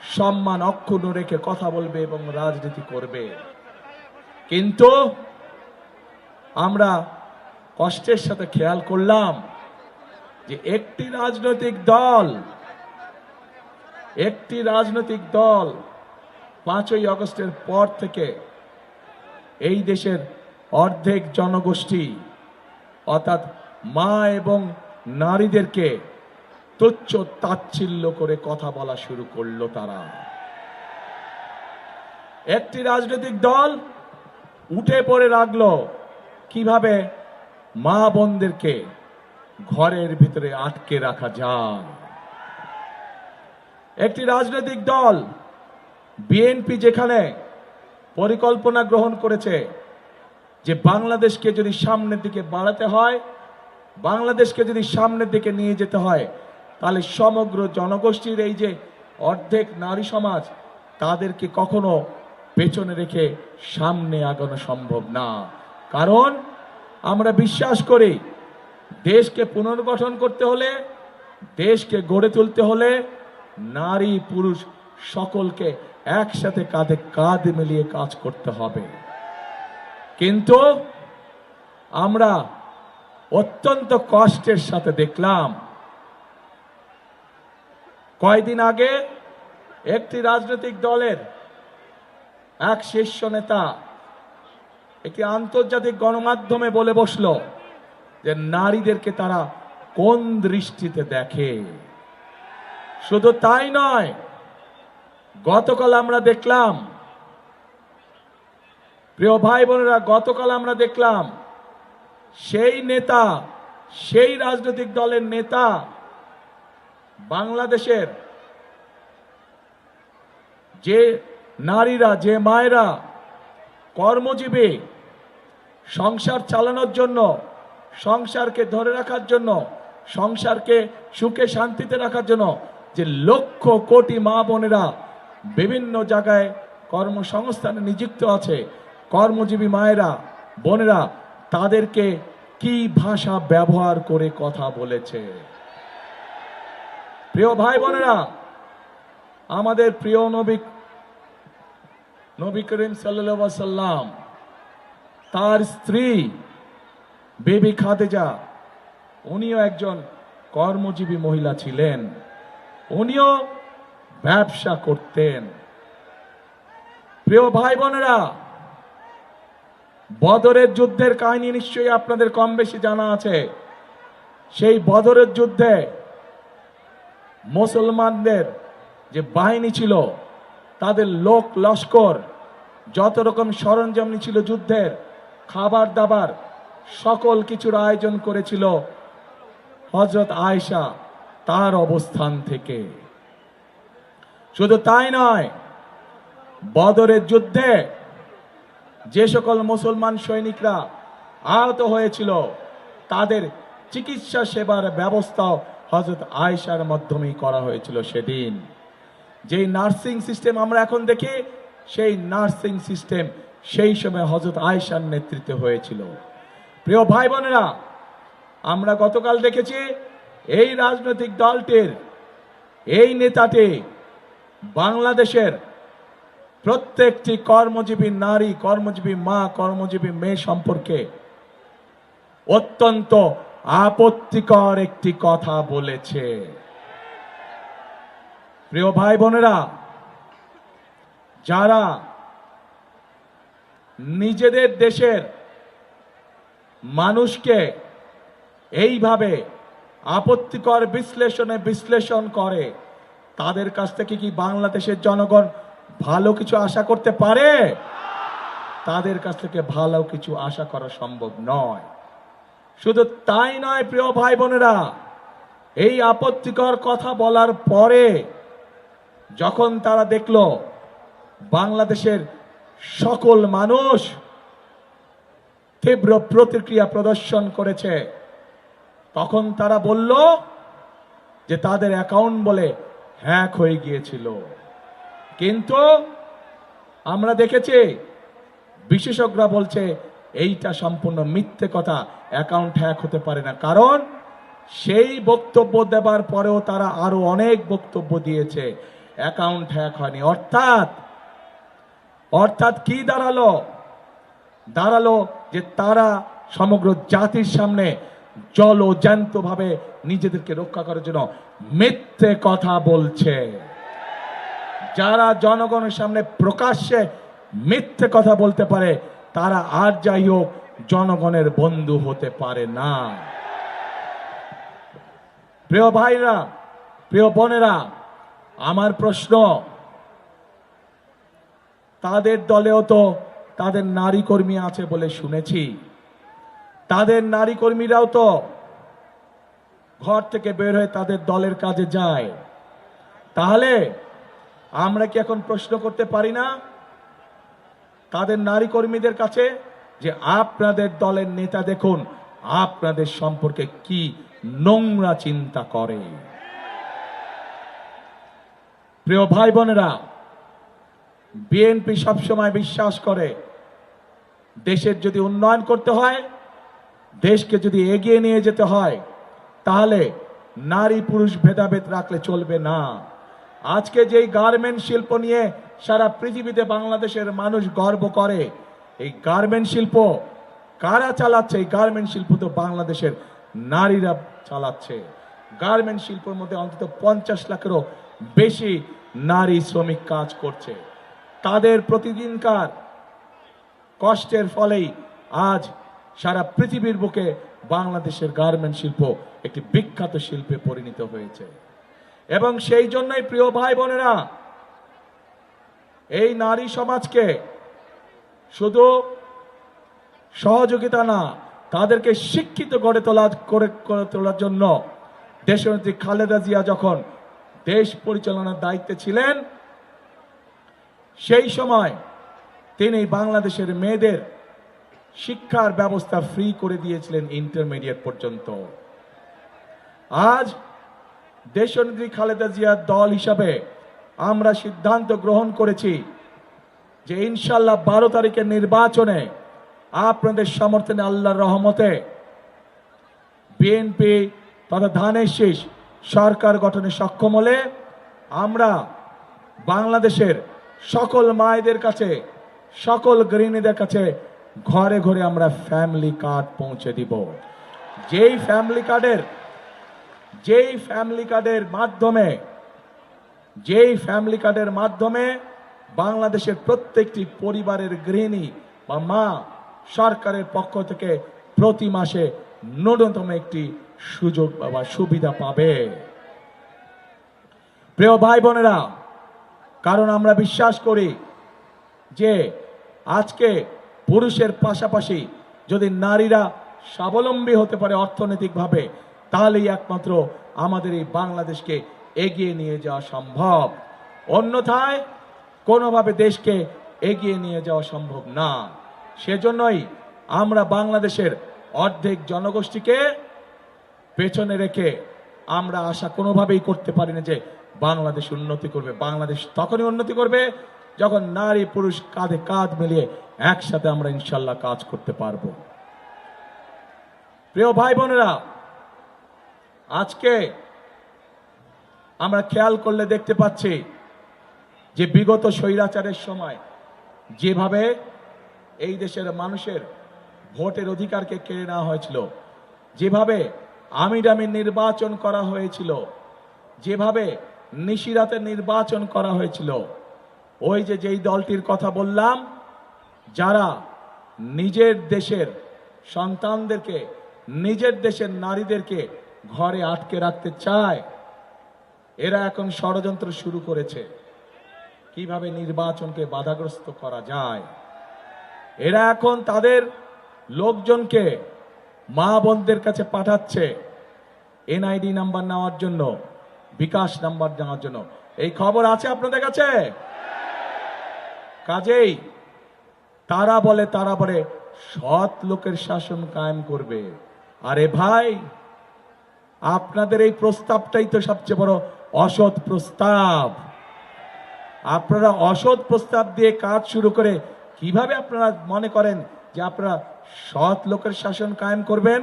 সম্মান অক্ষুণ্ণ রেখে কথা বলবে এবং রাজনীতি করবে। কিন্তু আমরা কষ্টের সাথে খেয়াল করলাম যে একটি রাজনৈতিক দল, একটি রাজনৈতিক দল পাঁচই আগস্টের পর থেকে এই দেশের অর্ধেক জনগোষ্ঠী, অর্থাৎ মা এবং নারীদেরকে তুচ্ছ তাচ্ছিল্য করে কথা বলা শুরু করল তারা। একটি রাজনৈতিক দল উঠে পড়ে রাখল। কীভাবে? মা বোনদেরকে ঘরের ভিতরে আটকে রাখা যায়। একটি রাজনৈতিক দল বিএনপি যেখানে পরিকল্পনা গ্রহণ করেছে যে বাংলাদেশকে যদি সামনের দিকে বাড়াতে হয়, বাংলাদেশকে যদি সামনের দিকে নিয়ে যেতে হয় তাহলে সমগ্র জনগোষ্ঠীর এই যে অর্ধেক নারী সমাজ, তাদেরকে কখনো পেছনে রেখে সামনে আগানো সম্ভব না। কারণ আমরা বিশ্বাস করি, দেশকে পুনর্গঠন করতে হলে, দেশকে গড়ে তুলতে হলে নারী পুরুষ সকলকে একসাথে কাঁধে কাঁধ মিলিয়ে কাজ করতে হবে। কিন্তু আমরা অত্যন্ত কষ্টের সাথে দেখলাম কয়দিন আগে একটি রাজনৈতিক দলের এক শীর্ষ নেতা একটি আন্তর্জাতিক গণমাধ্যমে বলে বসল যে নারীদেরকে তারা কোন দৃষ্টিতে দেখে? শুধু তাই নয়, গতকাল আমরা দেখলাম, প্রিয় ভাই বোনেরা, গতকাল আমরা দেখলাম, সেই নেতা, সেই রাজনৈতিক দলের নেতা বাংলাদেশের যে নারীরা, যে মায়েরা কর্মজীবী সংসার চালানোর জন্য, সংসারকে ধরে রাখার জন্য, সংসারকে সুখে শান্তিতে রাখার জন্য যে লক্ষ কোটি মা বোনেরা বিভিন্ন জায়গায় কর্মসংস্থানে নিযুক্ত আছে, কর্মজীবী মায়েরা, বোনেরা, তাদেরকে কি ভাষা ব্যবহার করে কথা বলেছে? প্রিয় ভাই বোনেরা, আমাদের প্রিয় নবী নবী করিম সাল্লাম তার স্ত্রী বেবি খাদেজা, উনিও একজন কর্মজীবী মহিলা ছিলেন। উনিও ব্যবসা করতেন। প্রিয় ভাই বোনেরা, বদরের যুদ্ধের কাহিনী নিশ্চয়ই আপনাদের কম বেশি জানা আছে। সেই বদরের যুদ্ধে মুসলমানদের যে বাহিনী ছিল, তাদের লোক লস্কর, যত রকম সরঞ্জাম ছিল যুদ্ধের, খাবার দাবার, সকল কিছুর আয়োজন করেছিল হজরত আয়সা তার অবস্থান থেকে। শুধু তাই নয়, বদরের যুদ্ধে যে সকল মুসলমান সৈনিকরা আহত হয়েছিল, তাদের চিকিৎসা সেবার ব্যবস্থাও হজরত আয়সার মাধ্যমেই করা হয়েছিল সেদিন। যেই নার্সিং সিস্টেম আমরা এখন দেখি, সেই নার্সিং সিস্টেম সেই সময় হজরত আয়সার নেতৃত্বে হয়েছিল। প্রিয় ভাই বোনেরা আমরা গতকাল দেখেছি, এই রাজনৈতিক দলটির, এই নেতাটি বাংলাদেশের প্রত্যেকটি কর্মজীবী নারী, কর্মজীবী মা, কর্মজীবী মেয়ে সম্পর্কে অত্যন্ত আপত্তিকর একটি কথা বলেছে। প্রিয় ভাই বোনেরা, যারা নিজেদের দেশের মানুষকে এইভাবে আপত্তিকর বিশ্লেষণে বিশ্লেষণ করে, তাদের কাছ থেকে কি বাংলাদেশের জনগণ ভালো কিছু আশা করতে পারে? তাদের কাছ থেকে ভালো কিছু আশা করা সম্ভব নয়। শুধু তাই নয়, প্রিয় ভাই বোনেরা এই আপত্তিকর কথা বলার পরে যখন তারা দেখল বাংলাদেশের সকল মানুষ তীব্র প্রতিক্রিয়া প্রদর্শন করেছে, তখন তারা বলল যে তাদের অ্যাকাউন্ট বলে হ্যাক হয়ে গিয়েছিল। কিন্তু আমরা দেখেছি, বিশেষজ্ঞরা বলছে এইটা সম্পূর্ণ মিথ্যে কথা অ্যাকাউন্ট হ্যাক হতে পারে না। কারণ সেই বক্তব্য দেবার পরেও তারা আরও অনেক বক্তব্য দিয়েছে। অ্যাকাউন্ট হ্যাক হয়নি। অর্থাৎ অর্থাৎ কি দাঁড়াল? দাঁড়াল যে তারা সমগ্র জাতির সামনে জল জ্যান্ত ভাবে নিজেদেরকে রক্ষা করার জন্য মিথ্যে কথা বলছে। যারা জনগণের সামনে প্রকাশ্যে মিথ্যে কথা বলতে পারে তারা আর যাই হোক জনগণের বন্ধু হতে পারে না। প্রিয় ভাইরা, প্রিয় বোনেরা, আমার প্রশ্ন, তাদের দলেও তো তাদের নারী কর্মী আছে বলে শুনেছি। তাদের নারী কর্মীরাও তো ঘর থেকে বের হয়ে তাদের দলের কাজে যায়। তাহলে আমরা কি এখন প্রশ্ন করতে পারি না? তাদের নারী কর্মীদের কাছে যে আপনাদের দলের নেতা দেখুন, আপনাদের সম্পর্কে কি নোংরা চিন্তা করে। প্রিয় ভাই বোনেরা বিএনপি সবসময় বিশ্বাস করে, দেশের যদি উন্নয়ন করতে হয়, দেশকে যদি এগিয়ে নিয়ে যেতে হয়, তাহলে নারী পুরুষ ভেদাভেদ রাখলে চলবে না। আজকে যেই গার্মেন্ট শিল্প নিয়ে সারা পৃথিবীতে বাংলাদেশের মানুষ গর্ব করে, এই গার্মেন্ট শিল্প কারা চালাচ্ছে? এই গার্মেন্ট শিল্প তো বাংলাদেশের নারীরা চালাচ্ছে। গার্মেন্ট শিল্পের মধ্যে অন্তত পঞ্চাশ লাখেরও বেশি নারী শ্রমিক কাজ করছে। তাদের প্রতিদিনকার কষ্টের ফলেই আজ সারা পৃথিবীর বুকে বাংলাদেশের গার্মেন্ট শিল্প একটি বিখ্যাত শিল্পে পরিণত হয়েছে। এবং সেই জন্যই প্রিয় ভাই বোনেরা, এই নারী সমাজকে শুধু সহযোগিতা না, তাদেরকে শিক্ষিত গড়ে তোলা, করে করে তোলার জন্য দেশনেত্রী খালেদা জিয়া যখন দেশ পরিচালনার দায়িত্বে ছিলেন, সেই সময় তিনি বাংলাদেশের মেয়েদের শিক্ষার ব্যবস্থা ফ্রি করে দিয়েছিলেন ইন্টারমিডিয়েট পর্যন্ত। আজ দেশনেত্রী খালেদা জিয়ার দল হিসাবে আমরা সিদ্ধান্ত গ্রহণ করেছি যে ইনশাল্লাহ বারো তারিখের নির্বাচনে আপনাদের সমর্থনে আল্লাহর রহমতে বিএনপি তথা ধানের শীষ সরকার গঠনে সক্ষম হলে আমরা বাংলাদেশের সকল মায়েদের কাছে, সকল গৃহিণীদের কাছে ঘরে ঘরে আমরা ফ্যামিলি কার্ড পৌঁছে দিব। যেই ফ্যামিলি কার্ডের যেই ফ্যামিলি কার্ডের মাধ্যমে, যেই ফ্যামিলি কার্ডের মাধ্যমে বাংলাদেশের প্রত্যেকটি পরিবারের গৃহিণী বা মা সরকারের পক্ষ থেকে প্রতি মাসে ন্যূনতম একটি সুযোগ বা সুবিধা পাবে। প্রিয় ভাই বোনেরা কারণ আমরা বিশ্বাস করি যে আজকে পুরুষের পাশাপাশি যদি নারীরা স্বাবলম্বী হতে পারে অর্থনৈতিকভাবে তাহলেই একমাত্র আমাদের এই বাংলাদেশকে এগিয়ে নিয়ে যাওয়া সম্ভব। অন্যথায় কোনোভাবে দেশকে এগিয়ে নিয়ে যাওয়া সম্ভব না। সেজন্যই আমরা বাংলাদেশের অর্ধেক জনগোষ্ঠীকে পেছনে রেখে আমরা আশা কোনোভাবেই করতে পারি না যে বাংলাদেশ উন্নতি করবে। বাংলাদেশ তখনই উন্নতি করবে যখন নারী পুরুষ কাঁধে কাঁধ মিলিয়ে একসাথে আমরা ইনশাল্লাহ কাজ করতে পারব। প্রিয় ভাই বোনেরা আজকে আমরা খেয়াল করলে দেখতে পাচ্ছি যে বিগত স্বৈরাচারের সময় যেভাবে এই দেশের মানুষের ভোটের অধিকারকে কেড়ে নেওয়া হয়েছিল, যেভাবে আমিরামি নির্বাচন করা হয়েছিল, যেভাবে নিশিরাতে নির্বাচন করা হয়েছিল, ওই যে যেই দলটির কথা বললাম, যারা নিজের দেশের সন্তানদেরকে, নিজের দেশের নারীদেরকে ঘরে আটকে রাখতে চায়। এরা এখন ষড়যন্ত্র শুরু করেছে। কীভাবে নির্বাচনকে বাধাগ্রস্ত করা যায়? এরা এখন তাদের লোকজনকে মা বোনদের কাছে পাঠাচ্ছে। এনআইডি নাম্বার নেওয়ার জন্য, বিকাশ নাম্বার নেওয়ার জন্য। এই খবর আছে আপনাদের কাছে? কাজেই তারা বলে তারা বলে, সৎ লোকের শাসন কায়েম করবে। আরে ভাই আপনাদের এই প্রস্তাবটাই তো সবচেয়ে বড় অসৎ প্রস্তাব। আপনারা অসৎ প্রস্তাব দিয়ে কাজ শুরু করে কীভাবে আপনারা মনে করেন যে আপনারা সৎ লোকের শাসন কায়েম করবেন?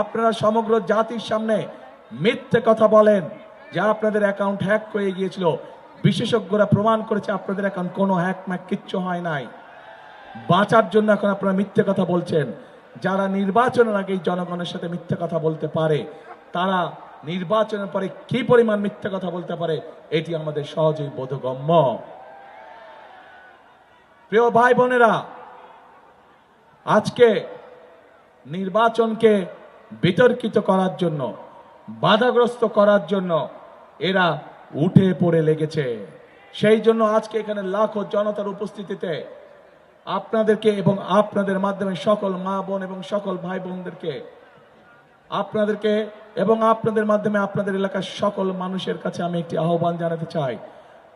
আপনারা সমগ্র জাতির সামনে মিথ্যে কথা বলেন, যে আপনাদের অ্যাকাউন্ট হ্যাক হয়ে গিয়েছিল। বিশেষজ্ঞরা প্রমাণ করেছে আপনাদের এখন কোনো হ্যাক ম্যাক কিচ্ছু হয় নাই। বাঁচার জন্য এখন আপনারা মিথ্যে কথা বলছেন। যারা নির্বাচনের আগেই জনগণের সাথে মিথ্যে কথা বলতে পারে তারা নির্বাচনের পরে কি পরিমাণ মিথ্যে কথা বলতে পারে, এটি আমাদের সহজেই বোধগম্য। প্রিয় ভাই বোনেরা, আজকে নির্বাচনকে বিতর্কিত করার জন্য, বাধাগ্রস্ত করার জন্য এরা উঠে পড়ে লেগেছে। সেই জন্য আজকে এখানে লাখো জনতার উপস্থিতিতে আপনাদেরকে এবং আপনাদের মাধ্যমে সকল মা বোন এবং সকল ভাই বোনদেরকে, আপনাদেরকে এবং আপনাদের মাধ্যমে আপনাদের এলাকার সকল মানুষের কাছে আমি একটি আহ্বান জানাতে চাই।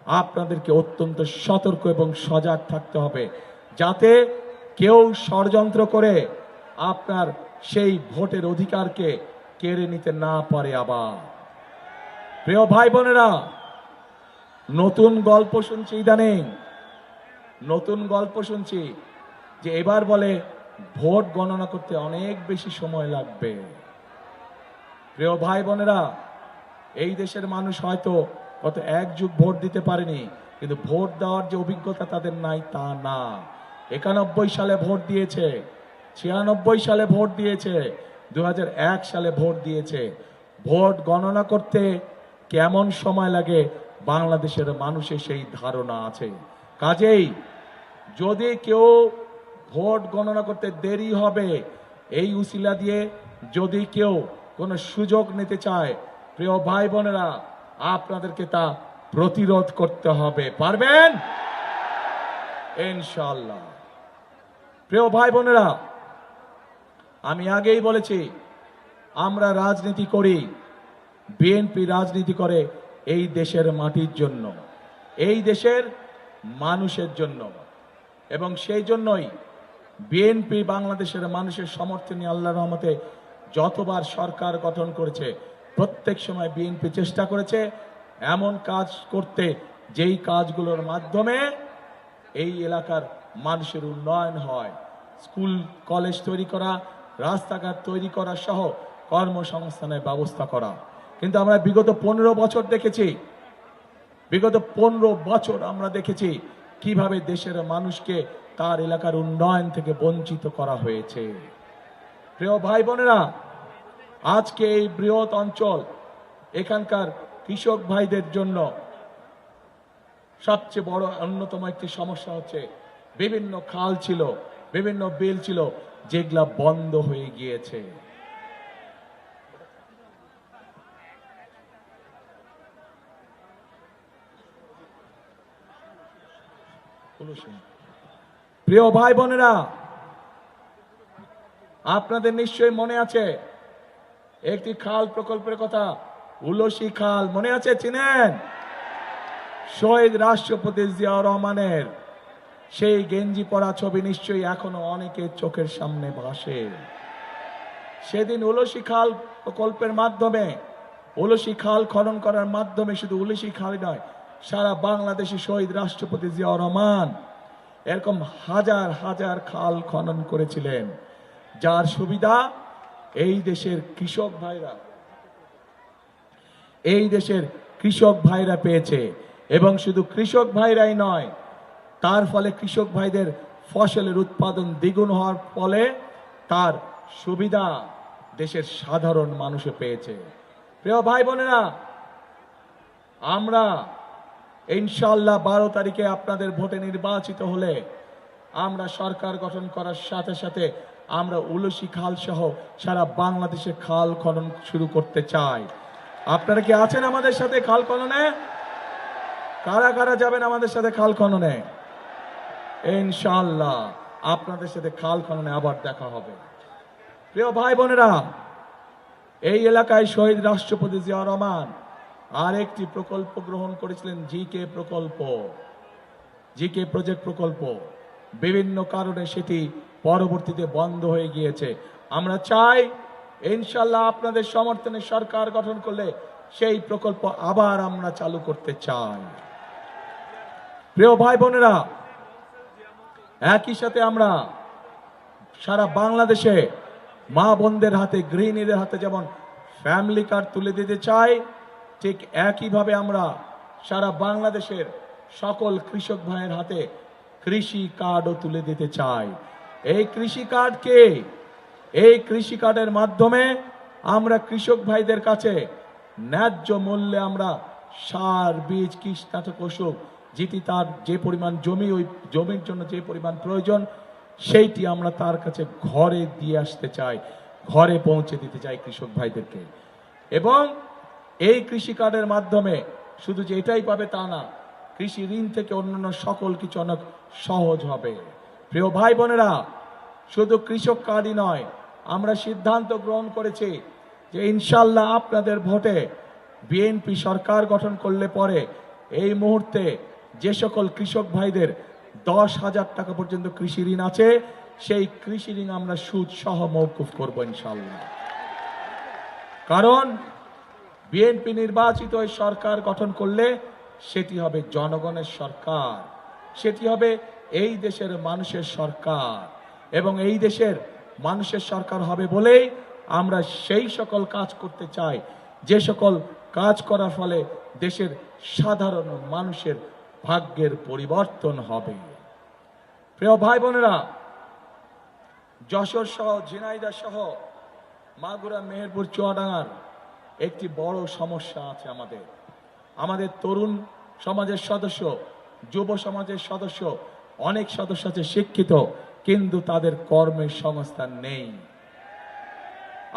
আপনাদেরকে অত্যন্ত সতর্ক এবং সজাগ থাকতে হবে, যাতে কেউ ষড়যন্ত্র করে আপনার সেই ভোটের অধিকারকে কেড়ে নিতে না পারে আবার। প্রিয় ভাই বোনেরা, নতুন গল্প শুনছি ইদানিং। নতুন গল্প শুনছি যে এবার বলে ভোট গণনা করতে অনেক বেশি সময় লাগবে। প্রিয় ভাই বোনেরা, এই দেশের মানুষ হয়তো গত এক যুগ ভোট দিতে পারেনি, কিন্তু ভোট দেওয়ার যে অভিজ্ঞতা তাদের নাই তা না। একানব্বই সালে ভোট দিয়েছে, ছিয়ানব্বই সালে ভোট দিয়েছে দু হাজার এক সালে ভোট দিয়েছে। ভোট গণনা করতে কেমন সময় লাগে বাংলাদেশের মানুষের সেই ধারণা আছে। কাজেই যদি কেউ ভোট গণনা করতে দেরি হবে, এই উসিলা দিয়ে যদি কেউ কোনো সুযোগ নিতে চায়। প্রিয় ভাই বোনেরা, আপনাদেরকে তা প্রতিরোধ করতে হবে। পারবেন? ইনশাল্লাহ প্রিয় ভাই বোনেরা, আমি আগেই বলেছি, আমরা রাজনীতি করি বিএনপি রাজনীতি করে এই দেশের মাটির জন্য, এই দেশের মানুষের জন্য। এবং সেই জন্যই বিএনপি বাংলাদেশের মানুষের সমর্থনে আল্লাহ রহমতে যতবার সরকার গঠন করেছে, প্রত্যেক সময় বিএনপি চেষ্টা করেছে এমন কাজ করতে, যেই কাজগুলোর মাধ্যমে এই এলাকার মানুষের উন্নয়ন হয়। স্কুল, কলেজ তৈরি করা, রাস্তাঘাট তৈরি করা সহ কর্মসংস্থানের ব্যবস্থা করা। কিন্তু আমরা বিগত পনেরো বছর দেখেছি, বিগত পনেরো বছর আমরা দেখেছি কীভাবে দেশের মানুষকে তার এলাকার উন্নয়ন থেকে বঞ্চিত করা হয়েছে। প্রিয় ভাই বোনেরা, আজকে এই বৃহৎ অঞ্চল এখানকার কৃষক ভাইদের জন্য সবচেয়ে বড় অন্যতম একটি সমস্যা হচ্ছে, বিভিন্ন খাল ছিল, বিভিন্ন বিল ছিল, যেগুলা বন্ধ হয়ে গিয়েছে। প্রিয় ভাই বোনেরা আপনাদের নিশ্চয়ই মনে আছে একটি খাল প্রকল্পের কথা। উলসি খাল, মনে আছে চিনেন? শহীদ রাষ্ট্রপতি জিয়াউর রহমানের সেই গেঞ্জি পরা ছবি নিশ্চয়ই এখনও অনেকের চোখের সামনে ভাসে। সেদিন উলসি খাল প্রকল্পের মাধ্যমে, উলসি খাল খনন করার মাধ্যমে শুধু উলসি খাল নয়, সারা বাংলাদেশে শহীদ রাষ্ট্রপতি জিয়াউর রহমান এরকম হাজার হাজার খাল খনন করেছিলেন। যার সুবিধা এই দেশের কৃষক ভাইরা। এই দেশের কৃষক ভাইরা পেয়েছে এবং শুধু কৃষক ভাইরাই নয়, তার ফলে কৃষক ভাইদের ফসলের উৎপাদন দ্বিগুণ হওয়ার ফলে তার সুবিধা দেশের সাধারণ মানুষে পেয়েছে। প্রিয় ভাই বোনেরা, আমরা ইনশাল্লাহ বারো তারিখে আপনাদের ভোটে নির্বাচিত হলে আমরা সরকার গঠন করার সাথে সাথে আমরা উলসি খাল সহ সারা বাংলাদেশে খাল খনন শুরু করতে চাই। আপনারা কি আছেন আমাদের সাথে খাল খননে? কারা কারা যাবেন আমাদের সাথে খাল খননে? ইনশাল্লাহ আপনাদের সাথে খাল খননে আবার দেখা হবে। প্রিয় ভাই বোনেরা, এই এলাকায় শহীদ রাষ্ট্রপতি জিয়া রহমান আর একটি প্রকল্প গ্রহণ করেছিলেন, জি কে প্রকল্প। জি কে প্রজেক্ট প্রকল্প। বিভিন্ন কারণে সেটি পরবর্তীতে বন্ধ হয়ে গিয়েছে। আমরা চাই ইনশাল্লাহ আপনাদের সমর্থনে সরকার গঠন করলে সেই প্রকল্প আবার আমরা চালু করতে চাই। প্রিয় ভাই বোনেরা একই সাথে আমরা সারা বাংলাদেশে মা বোনদের হাতে, গৃহিণীদের হাতে যেমন ফ্যামিলি কার্ড তুলে দিতে চাই, ঠিক একইভাবে আমরা সারা বাংলাদেশের সকল কৃষক ভাইয়ের হাতে কৃষি কার্ডও তুলে দিতে চাই। এই কৃষি কার্ডকে এই কৃষি কার্ডের মাধ্যমে আমরা কৃষক ভাইদের কাছে ন্যায্য মূল্যে আমরা সার, বীজ কীটনাশক ওষুধ যেটি তার যে পরিমাণ জমি, ওই জমির জন্য যে পরিমাণ প্রয়োজন, সেইটি আমরা তার কাছে ঘরে দিয়ে আসতে চাই, ঘরে পৌঁছে দিতে চাই কৃষক ভাইদেরকে। এবং এই কৃষি কার্ডের মাধ্যমে শুধু যে এটাই পাবে তা না, কৃষি ঋণ থেকে অন্যান্য সকল কিছু অনেক সহজ হবে। প্রিয় ভাই বোনেরা, শুধু কৃষক কার্ডই নয়, আমরা সিদ্ধান্ত গ্রহণ করেছি যে ইনশাল্লাহ আপনাদের ভোটে বিএনপি সরকার গঠন করলে পরে এই মুহূর্তে যে সকল কৃষক ভাইদের দশ হাজার টাকা পর্যন্ত কৃষি ঋণ আছে, সেই কৃষি ঋণ আমরা সুদ সহ মৌকুফ করব ইনশাল্লাহ কারণ বিএনপি নির্বাচিত সরকার গঠন করলে সেটি হবে জনগণের সরকার, সেটি হবে এই দেশের মানুষের সরকার। এবং এই দেশের মানুষের সরকার হবে বলেই আমরা সেই সকল কাজ করতে চাই। যে সকল কাজ করার ফলে দেশের সাধারণ মানুষের ভাগ্যের পরিবর্তন হবে। প্রিয় ভাই বোনেরা যশোর সহ ঝিনাইদা সহ, মাগুরা, মেহেরপুর, চুয়াডাঙ্গার একটি বড় সমস্যা আছে আমাদের। আমাদের তরুণ সমাজের সদস্য, যুব সমাজের সদস্য অনেক সদস্য আছে শিক্ষিত, কিন্তু তাদের কর্মের সংস্থান নেই।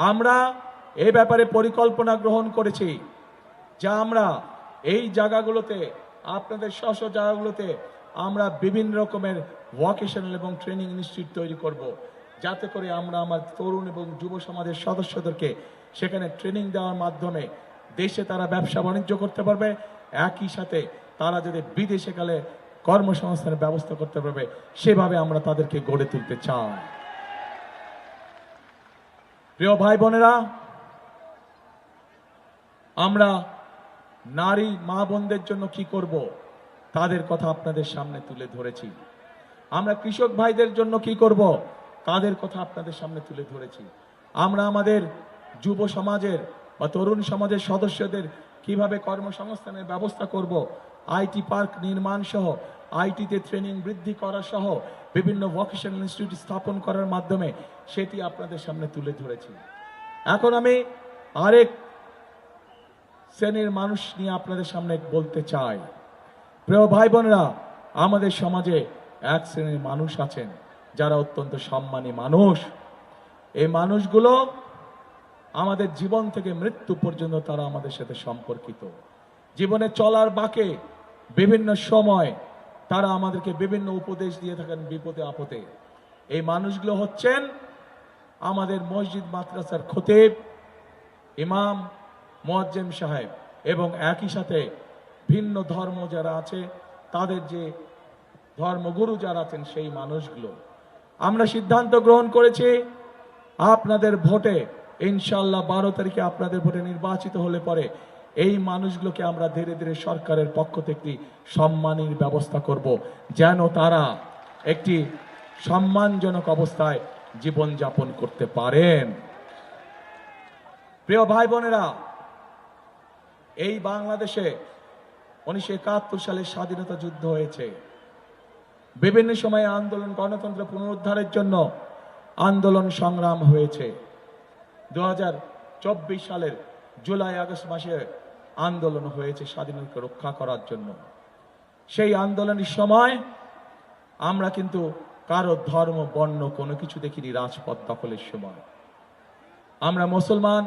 আমরা এ ব্যাপারে পরিকল্পনা গ্রহণ করেছি, যা আমরা এই জায়গাগুলোতে, আপনাদের স্ব জায়গাগুলোতে আমরা বিভিন্ন রকমের ভোকেশনাল এবং ট্রেনিং ইনস্টিটিউট তৈরি করব। যাতে করে আমরা আমার তরুণ এবং যুব সমাজের সদস্যদেরকে সেখানে ট্রেনিং দেওয়ার মাধ্যমে দেশে তারা ব্যবসা বাণিজ্য করতে পারবে। একই সাথে তারা যদি বিদেশে গেলে কর্মসংস্থানের ব্যবস্থা করতে পারবে, সেভাবে আমরা তাদেরকে গড়ে তুলতে চাই। প্রিয় ভাই বোনেরা, আমরা নারী মা বোনদের জন্য কি করব, তাদের কথা আপনাদের সামনে তুলে ধরেছি। আমরা কৃষক ভাইদের জন্য কি করব, তাদের কথা আপনাদের সামনে তুলে ধরেছি। আমরা আমাদের যুব সমাজের বা তরুণ সমাজের সদস্যদের কীভাবে কর্মসংস্থানের ব্যবস্থা করব আইটি পার্ক নির্মাণ সহ আইটিতে ট্রেনিং বৃদ্ধি করা সহ বিভিন্ন ভোকেশনাল ইনস্টিটিউট স্থাপন করার মাধ্যমে সেটি আপনাদের সামনে তুলে ধরেছি। এখন আমি আরেক শ্রেণির মানুষ নিয়ে আপনাদের সামনে বলতে চাই। প্রিয় ভাই বোনেরা আমাদের সমাজে এক শ্রেণির মানুষ আছেন যারা অত্যন্ত সম্মানী মানুষ। এই মানুষগুলো আমাদের জীবন থেকে মৃত্যু পর্যন্ত তারা আমাদের সাথে সম্পর্কিত। জীবনে চলার বাকে বিভিন্ন সময় তারা আমাদেরকে বিভিন্ন উপদেশ দিয়ে থাকেন বিপদে, আপদে। এই মানুষগুলো হচ্ছেন আমাদের মসজিদ, মাদ্রাসার খতিব, ইমাম, মোয়াজ্জেম সাহেব এবং একই সাথে ভিন্ন ধর্ম যারা আছে, তাদের যে ধর্মগুরু যারা আছেন সেই মানুষগুলো। আমরা সিদ্ধান্ত গ্রহণ করেছি, আপনাদের ভোটে ইনশাল্লাহ বারো তারিখে আপনাদের ভোটে নির্বাচিত হলে পরে এই মানুষগুলোকে আমরা ধীরে ধীরে সরকারের পক্ষ থেকে সম্মানের ব্যবস্থা করব, যেন তারা একটি সম্মানজনক অবস্থায় জীবনযাপন করতে পারেন। প্রিয় ভাই বোনেরা, এই বাংলাদেশে উনিশশো একাত্তর সালে স্বাধীনতা যুদ্ধ হয়েছে। বিভিন্ন সময়ে আন্দোলন, গণতন্ত্র পুনরুদ্ধারের জন্য আন্দোলন সংগ্রাম হয়েছে। দু হাজার চব্বিশ সালের জুলাই আগস্ট মাসে আন্দোলন হয়েছে স্বাধীনতাকে রক্ষা করার জন্য। সেই আন্দোলনের সময় আমরা কিন্তু কারও ধর্ম, বর্ণ কোনো কিছু দেখিনি রাজপথ দখলের সময়। আমরা মুসলমান,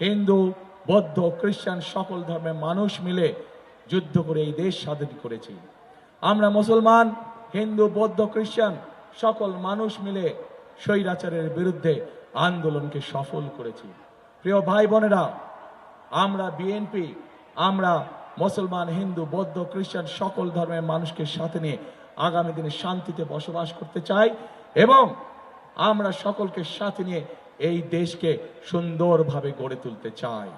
হিন্দু, বৌদ্ধ, খ্রিস্টান সকল ধর্মের মানুষ মিলে যুদ্ধ করে এই দেশ স্বাধীন করেছি। আমরা মুসলমান, হিন্দু, বৌদ্ধ, খ্রিস্টান সকল মানুষ মিলে স্বৈরাচারের বিরুদ্ধে আন্দোলনকে সফল করেছি। প্রিয় ভাই বোনেরা আমরা বিএনপি আমরা মুসলমান, হিন্দু, বৌদ্ধ, খ্রিস্টান সকল ধর্মের মানুষকে সাথে নিয়ে আগামী দিনে শান্তিতে বসবাস করতে চাই এবং আমরা সকলকে সাথে নিয়ে এই দেশকে সুন্দরভাবে গড়ে তুলতে চাই।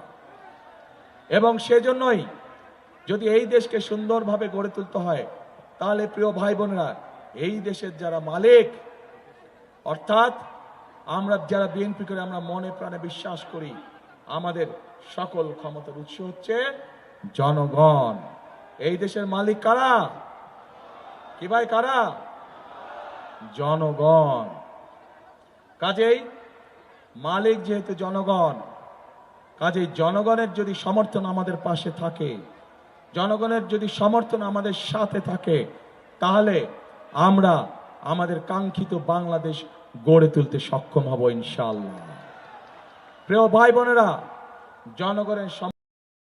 এবং সেজন্যই যদি এই দেশকে সুন্দরভাবে গড়ে তুলতে হয়, তাহলে প্রিয় ভাই বোনেরা এই দেশের যারা মালিক, অর্থাৎ আমরা যারা বিএনপি করে আমরা মনে প্রাণে বিশ্বাস করি, আমাদের সকল ক্ষমতার উৎস হচ্ছে জনগণ। এই দেশের মালিক কারা? কি ভাই কারা? জনগণ। কাজেই মালিক যেহেতু জনগণ, কাজেই জনগণের যদি সমর্থন আমাদের পাশে থাকে, জনগণের যদি সমর্থন আমাদের সাথে থাকে, তাহলে আমরা আমাদের কাঙ্ক্ষিত বাংলাদেশ গড়ে তুলতে সক্ষম হব ইনশাআল্লাহ। প্রিয় ভাই বোনেরা জনগণের